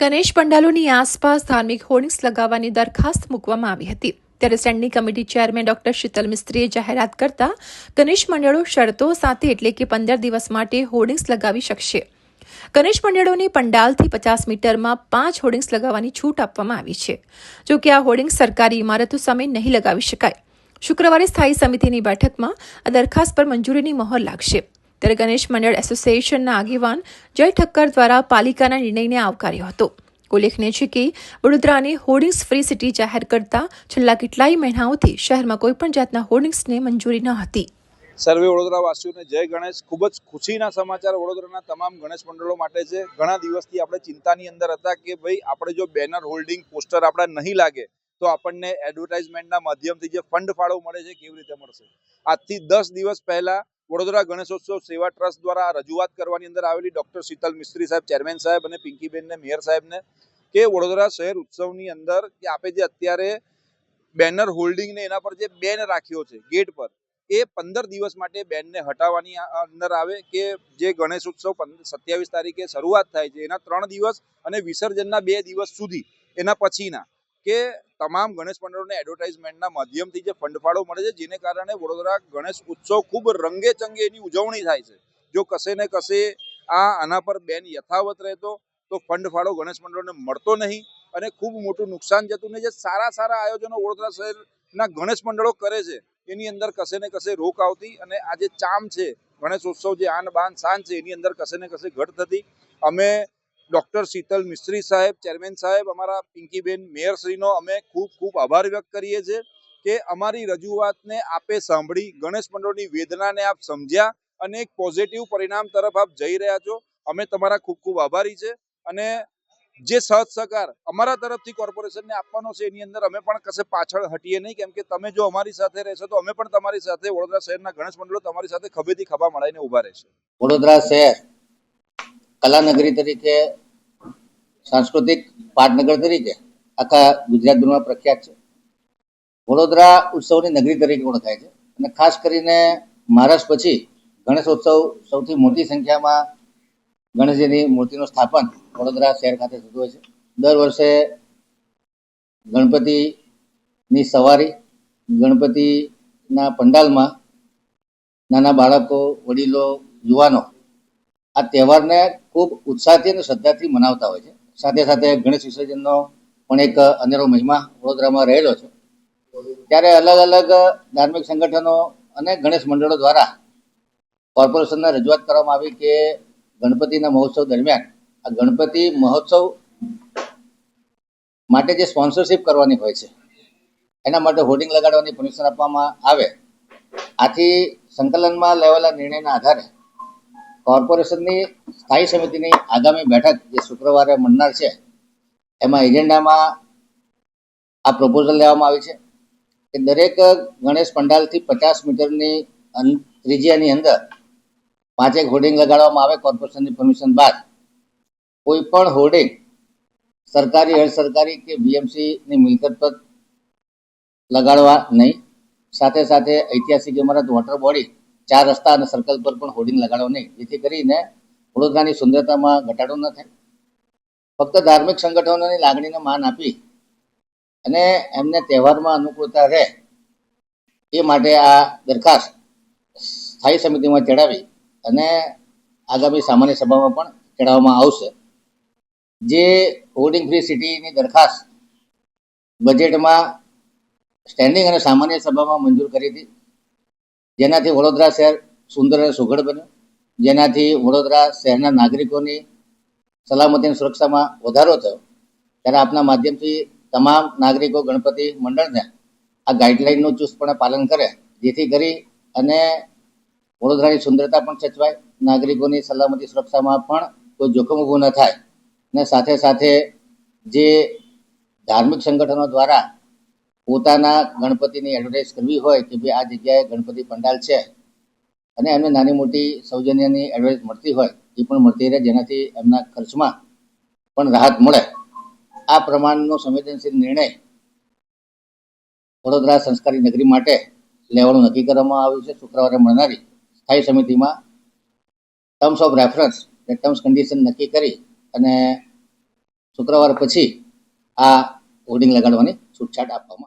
ગણેશ પંડાલોની આસપાસ ધાર્મિક હોર્ડિંગ્સ લગાવવાની દરખાસ્ત મૂકવામાં આવી હતી. ત્યારે standing committee chairman doctor Sheetal મિસ્ત્રીએ જાહેરાત કરતા ગણેશ મંડળો શરતો સાથે એટલે કે પંદર દિવસ માટે હોર્ડિંગ્સ લગાવી શકશે. ગણેશ મંડળોની પંડાલથી પચાસ મીટરમાં પાંચ હોર્ડિંગ્સ લગાવવાની છૂટ આપવામાં આવી છે. જો કે આ હોર્ડિંગ્સ સરકારી ઇમારતો સામે નહીં લગાવી શકાય. શુક્રવારે સ્થાયી સમિતિની બેઠકમાં આ દરખાસ્ત પર મંજૂરીની મહોર લાગશે. ત્યારે ગણેશ મંડળ એસોસિએશનના આગેવાન જય ઠક્કર દ્વારા પાલિકાના નિર્ણયને આવકાર્યો હતો. ઉલ્લેખનીય છે કે વડોદરાને હોર્ડિંગ્સ ફ્રી સિટી જાહેર કરતા છેલ્લા કેટલાય મહિનાઓથી શહેરમાં કોઈપણ જાતના હોર્ડિંગ્સને મંજૂરી ન હતી. સર્વે વડોદરા વાસીઓને જય ગણેશ. ખૂબ જ ખુશીના સમાચાર વડોદરાના તમામ ગણેશ મંડળો માટે છે. ઘણા દિવસથી આપણે ચિંતાની અંદર હતા કે ભાઈ આપણે જો બેનર હોલ્ડિંગ પોસ્ટર આપણા નહીં લાગે, તો આપણને એડવર્ટાઇઝમેન્ટના માધ્યમથી જે ફંડ ફાળો મળે છે, કેવી રીતે મળશે? આજથી દસ દિવસ પહેલા વડોદરા ગણેશોત્સવ સેવા ટ્રસ્ટ દ્વારા રજૂઆત કરવાની અંદર આવેલી ડોક્ટર શીતલ મિસ્ત્રી સાહેબ, ચેરમેન સાહેબ અને પિંકીબેનને, મેયર સાહેબને કે વડોદરા શહેર ઉત્સવની અંદર કે આપે જે અત્યારે બેનર હોલ્ડિંગને એના પર જે બેન રાખ્યો છે, ગેટ પર, એ પંદર દિવસ માટે બેનને હટાવવાની અંદર આવે કે જે ગણેશ ઉત્સવ સત્યાવીસ તારીખે શરૂઆત થાય છે, એના ત્રણ દિવસ અને વિસર્જનના બે દિવસ સુધી, એના પછીના, કે તમામ ગણેશ મંડળોને એડવર્ટાઇઝમેન્ટના માધ્યમથી જે ફંડ ફાળો મળે છે, જેને કારણે વડોદરા ગણેશ ઉત્સવ ખૂબ રંગે ચંગે એની ઉજવણી થાય છે. જો કશે ને કશે આ આના પર બેન યથાવત રહેતો, તો ફંડ ફાળો ગણેશ મંડળોને મળતો નહીં અને ખૂબ મોટું નુકસાન જતું ને જે સારા સારા આયોજનો વડોદરા શહેરના ગણેશ મંડળો કરે છે, એની અંદર કશે ને કશે રોક આવતી અને આ જે ચામ છે, ગણેશ ઉત્સવ જે આન બાન શાન છે, એની અંદર કશે ને કશે ઘટ થતી. અમે ડોક્ટર શીતલ મિસ્ત્રી સાહેબ, ચેરમેન સાહેબ, અમારા પિંકીબેન મેયરશ્રીનો અમે ખૂબ ખૂબ આભાર વ્યક્ત કરીએ છીએ કે અમારી રજૂઆતને આપે સાંભળી, ગણેશ મંડળની વેદનાને આપ સમજ્યા અને એક પોઝિટિવ પરિણામ તરફ આપ જઈ રહ્યા છો. અમે તમારા ખૂબ ખૂબ આભારી છે અને જે સહજ સહકાર અમારા તરફથી કોર્પોરેશનને આપવાનો છે એની અંદર અમે પણ કશે પાછળ હટીએ નહીં. કેમ કે તમે જો અમારી સાથે રહેશો તો અમે પણ તમારી સાથે વડોદરા શહેરના ગણેશ મંડળો તમારી સાથે ખભેથી ખભા મળાઈને ઊભા રહેશે. વડોદરા શહેર કલાનગરી તરીકે, સાંસ્કૃતિક પાટનગર તરીકે આખા ગુજરાતભરમાં પ્રખ્યાત છે. વડોદરા ઉત્સવની નગરી તરીકે ઓળખાય છે. અને ખાસ કરીને મહારાષ્ટ્ર પછી ગણેશોત્સવ સૌથી મોટી સંખ્યામાં ગણેશજીની મૂર્તિનું સ્થાપન વડોદરા શહેર ખાતે થતું હોય છે. દર વર્ષે ગણપતિની સવારી, ગણપતિના પંડાલમાં નાના બાળકો, વડીલો, યુવાનો આ તહેવારને ખૂબ ઉત્સાહથી અને શ્રદ્ધાથી મનાવતા હોય છે. સાથે સાથે ગણેશ વિસર્જનનો પણ એક અનેરો મહિમા વડોદરામાં રહેલો છે. ત્યારે અલગ અલગ ધાર્મિક સંગઠનો અને ગણેશ મંડળો દ્વારા કોર્પોરેશનને રજૂઆત કરવામાં આવી કે ગણપતિના મહોત્સવ દરમિયાન આ ગણપતિ મહોત્સવ માટે જે સ્પોન્સરશિપ કરવાની હોય છે, એના માટે હોર્ડિંગ લગાડવાની પરમિશન આપવામાં આવે. આથી સંકલનમાં લેવાયેલા નિર્ણયના આધારે કોર્પોરેશનની સ્થાયી સમિતિની આગામી બેઠક જે શુક્રવારે મળનાર છે, એમાં એજન્ડામાં આ પ્રપોઝલ લેવામાં આવી છે કે દરેક ગણેશ પંડાલથી પચાસ મીટરની ત્રિજ્યાની અંદર પાંચેક હોર્ડિંગ લગાડવામાં આવે કોર્પોરેશનની પરમિશન બાદ. કોઈ પણ હોર્ડિંગ સરકારી અર્ધ સરકારી કે બીએમસીની મિલકત પર લગાડવા નહીં. સાથે સાથે ઐતિહાસિક ઇમારત વોટર બોડી ચાર રસ્તા અને સર્કલ પર પણ હોર્ડિંગ લગાડો નહીં. જેથી કરીને વડોદરાની સુંદરતામાં ઘટાડો ન થાય. ફક્ત ધાર્મિક સંગઠનોની લાગણીને માન આપી અને એમને તહેવારમાં અનુકૂળતા રહે એ માટે આ દરખાસ્ત સ્થાયી સમિતિમાં ચડાવી અને આગામી સામાન્ય સભામાં પણ ચડાવવામાં આવશે. જે હોર્ડિંગ ફ્રી સિટીની દરખાસ્ત બજેટમાં સ્ટેન્ડિંગ અને સામાન્ય સભામાં મંજૂર કરી હતી. જેનાથી વડોદરા શહેર સુંદર અને સુઘડ બન્યું. જેનાથી વડોદરા શહેરના નાગરિકોની સલામતી અને સુરક્ષામાં વધારો થયો. ત્યારે આપના માધ્યમથી તમામ નાગરિકો, ગણપતિ મંડળને આ ગાઈડલાઈનનું ચુસ્તપણે પાલન કરે, જેથી કરી અને વડોદરાની સુંદરતા પણ સચવાય, નાગરિકોની સલામતી સુરક્ષામાં પણ કોઈ જોખમ ઊભું ન થાય. અને સાથે સાથે જે ધાર્મિક સંગઠનો દ્વારા પોતાના ગણપતિની એડવર્ટાઇઝ કરવી હોય કે ભાઈ આ જગ્યાએ ગણપતિ પંડાલ છે, અને એમને નાની મોટી સૌજન્યની એડવર્ટાઇઝ મળતી હોય, એ પણ મળતી રહે, જેનાથી એમના ખર્ચમાં પણ રાહત મળે. આ પ્રમાણનો સંવેદનશીલ નિર્ણય વડોદરા સંસ્કારી નગરી માટે લેવાનું નક્કી કરવામાં આવ્યું છે. શુક્રવારે મળનારી સ્થાયી સમિતિમાં terms of reference terms condition નક્કી કરી અને શુક્રવાર પછી આ હોર્ડિંગ લગાડવાની છૂટછાટ આપવામાં